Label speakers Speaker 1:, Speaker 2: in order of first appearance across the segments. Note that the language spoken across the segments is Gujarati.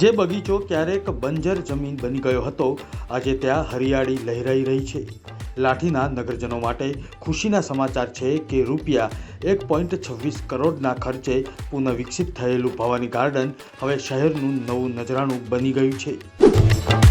Speaker 1: જે બગીચો ક્યારેક બંજર જમીન બની ગયો હતો, આજે ત્યાં હરિયાળી લહેરાઈ રહી છે. લાઠીના નગરજનો માટે ખુશીના સમાચાર છે કે રૂપિયા એક પોઈન્ટ છવ્વીસ કરોડના ખર્ચે પુનઃવિકસિત થયેલું ભવાની ગાર્ડન હવે શહેરનું નવું નજરાણું બની ગયું છે.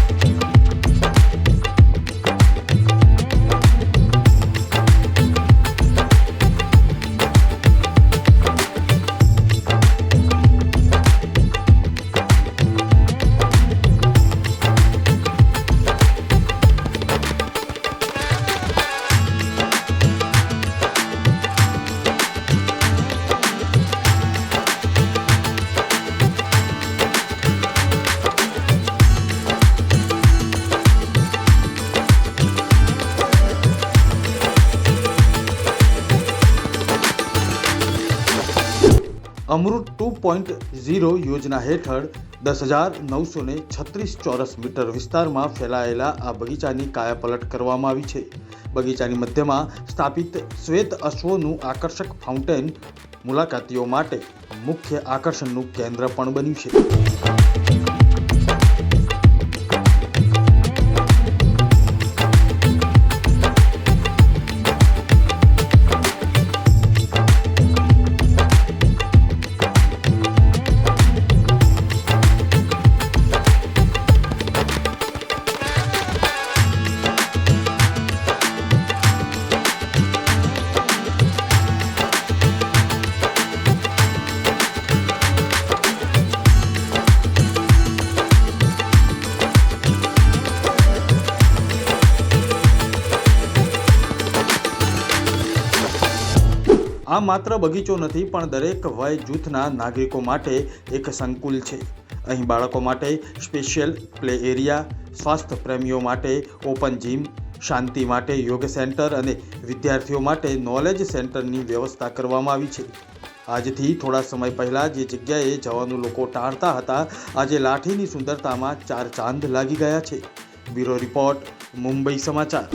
Speaker 1: અમૃત ટુ પોઈન્ટ ઝીરો યોજના હેઠળ દસ હજાર નવસો ને છત્રીસ ચોરસ મીટર વિસ્તારમાં ફેલાયેલા આ બગીચાની કાયાપલટ કરવામાં આવી છે. બગીચાની મધ્યમાં સ્થાપિત શ્વેત અશ્વોનું આકર્ષક ફાઉન્ટેન મુલાકાતીઓ માટે મુખ્ય આકર્ષણનું કેન્દ્ર પણ બન્યું છે. આ માત્ર બગીચો નથી, પણ દરેક વય જૂથના નાગરિકો માટે એક સંકુલ છે. અહીં બાળકો માટે સ્પેશિયલ પ્લે એરિયા, સ્વાસ્થ્ય પ્રેમીઓ માટે ઓપન જીમ, શાંતિ માટે યોગ સેન્ટર અને વિદ્યાર્થીઓ માટે નોલેજ સેન્ટરની વ્યવસ્થા કરવામાં આવી છે. આજથી થોડા સમય પહેલાં જે જગ્યાએ જવાનું લોકો ટાળતા હતા, આજે લાઠીની સુંદરતામાં ચાર ચાંદ લાગી ગયા છે. બ્યુરો રિપોર્ટ, મુંબઈ સમાચાર.